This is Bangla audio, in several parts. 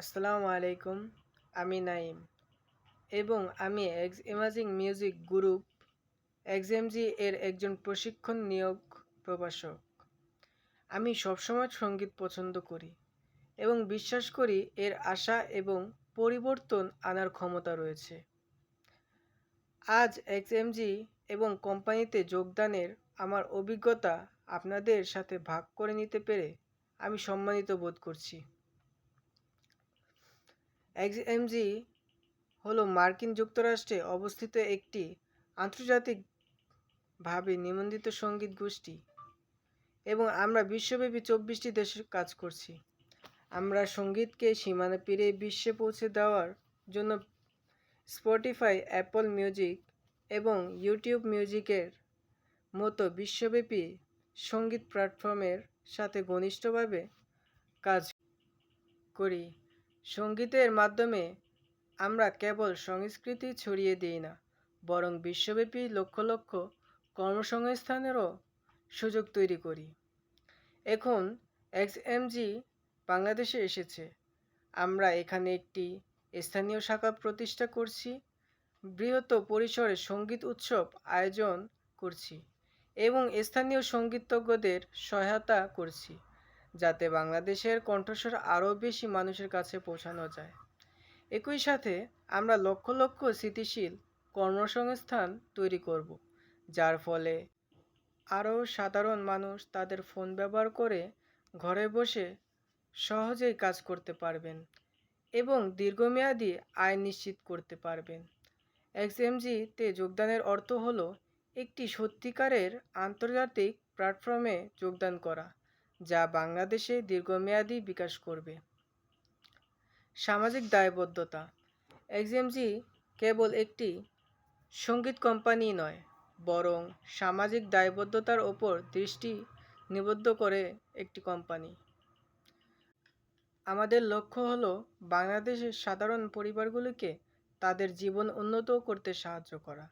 আসসালামু আলাইকুম, আমি নাইম এবং আমি X imaging music group XMG এর একজন প্রশিক্ষণ নিয়োগ প্রভাষক। আমি সবসময় সংগীত পছন্দ করি এবং বিশ্বাস করি এর আশা এবং পরিবর্তন আনার ক্ষমতা রয়েছে। আজ এক্সএমজি এবং কোম্পানিতে যোগদানের আমার অভিজ্ঞতা আপনাদের সাথে ভাগ করে নিতে পেরে আমি সম্মানিত বোধ করছি। এক্সএমজি হলো মার্কিন যুক্তরাষ্ট্রে অবস্থিত একটি আন্তর্জাতিকভাবে নিবন্ধিত সংগীত গোষ্ঠী এবং আমরা বিশ্বব্যাপী চব্বিশটি দেশে কাজ করছি। আমরা সঙ্গীতকে সীমানা পেরিয়ে বিশ্বে পৌঁছে দেওয়ার জন্য স্পটিফাই, অ্যাপল মিউজিক এবং ইউটিউব মিউজিকের মতো বিশ্বব্যাপী সংগীত প্ল্যাটফর্মের সাথে ঘনিষ্ঠভাবে কাজ করি। সঙ্গীতের মাধ্যমে আমরা কেবল সংস্কৃতি ছড়িয়ে দিই না, বরং বিশ্বব্যাপী লক্ষ লক্ষ কর্মসংস্থানেরও সুযোগ তৈরি করি। এখন এক্সএমজি বাংলাদেশে এসেছে। আমরা এখানে একটি স্থানীয় শাখা প্রতিষ্ঠা করছি, বৃহৎ পরিসরে সংগীত উৎসব আয়োজন করছি এবং স্থানীয় সঙ্গীতজ্ঞদের সহায়তা করছি। যাতে বাংলাদেশের কণ্ঠস্বর আরও বেশি মানুষের কাছে পৌঁছানো যায়। একই সাথে আমরা লক্ষ লক্ষ স্থিতিশীল কর্মসংস্থান তৈরি করব, যার ফলে আরও সাধারণ মানুষ তাদের ফোন ব্যবহার করে ঘরে বসে সহজেই কাজ করতে পারবেন এবং দীর্ঘমেয়াদী আয় নিশ্চিত করতে পারবেন। এক্সএমজিতে যোগদানের অর্থ হলো একটি সত্যিকারের আন্তর্জাতিক প্ল্যাটফর্মে যোগদান করা। যা বাংলাদেশে দীর্ঘমেয়াদী বিকাশ করবে। সামাজিক দায়বদ্ধতা। এক্সএমজি কেবল একটি সংগীত কোম্পানি নয়, বরং সামাজিক দায়বদ্ধতার ওপর দৃষ্টি নিবদ্ধ করে একটি কোম্পানি। আমাদের লক্ষ্য হলো বাংলাদেশের সাধারণ পরিবারগুলিকে তাদের জীবন উন্নত করতে সাহায্য করা,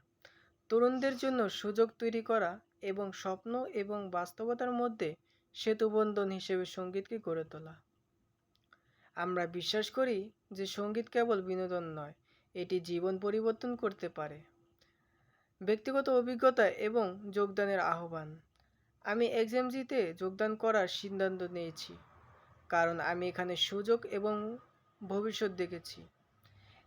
তরুণদের জন্য সুযোগ তৈরি করা এবং স্বপ্ন এবং বাস্তবতার মধ্যে সেতুবন্ধন হিসেবে সঙ্গীতকে গড়ে তোলা। আমরা বিশ্বাস করি যে সংগীত কেবল বিনোদন নয়, এটি জীবন পরিবর্তন করতে পারে। ব্যক্তিগত অভিজ্ঞতা এবং যোগদানের আহ্বান। আমি এক্সএমজিতে যোগদান করার সিদ্ধান্ত নিয়েছি, কারণ আমি এখানে সুযোগ এবং ভবিষ্যৎ দেখেছি।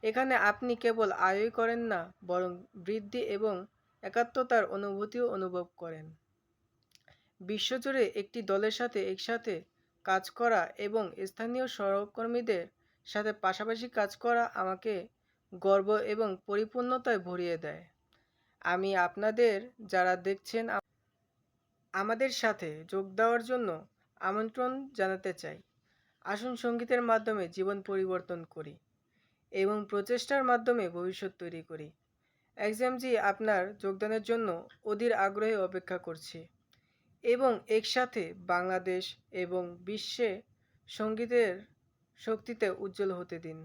এখানে আপনি কেবল আয়ই করেন না, বরং বৃদ্ধি এবং একাত্মতার অনুভূতিও অনুভব করেন। বিশ্বজুড়ে একটি দলের সাথে একসাথে কাজ করা এবং স্থানীয় সহকর্মীদের সাথে পাশাপাশি কাজ করা আমাকে গর্ব এবং পরিপূর্ণতায় ভরিয়ে দেয়। আমি আপনাদের যারা দেখছেন, আমাদের সাথে যোগ দেওয়ার জন্য আমন্ত্রণ জানাতে চাই। আসুন সঙ্গীতের মাধ্যমে জীবন পরিবর্তন করি এবং প্রচেষ্টার মাধ্যমে ভবিষ্যৎ তৈরি করি। এক্সএমজি আপনার যোগদানের জন্য অধীর আগ্রহে অপেক্ষা করছে। এবং একসাথে বাংলাদেশ এবং বিশ্বে সঙ্গীতের শক্তিতে উজ্জ্বল হতে দিন।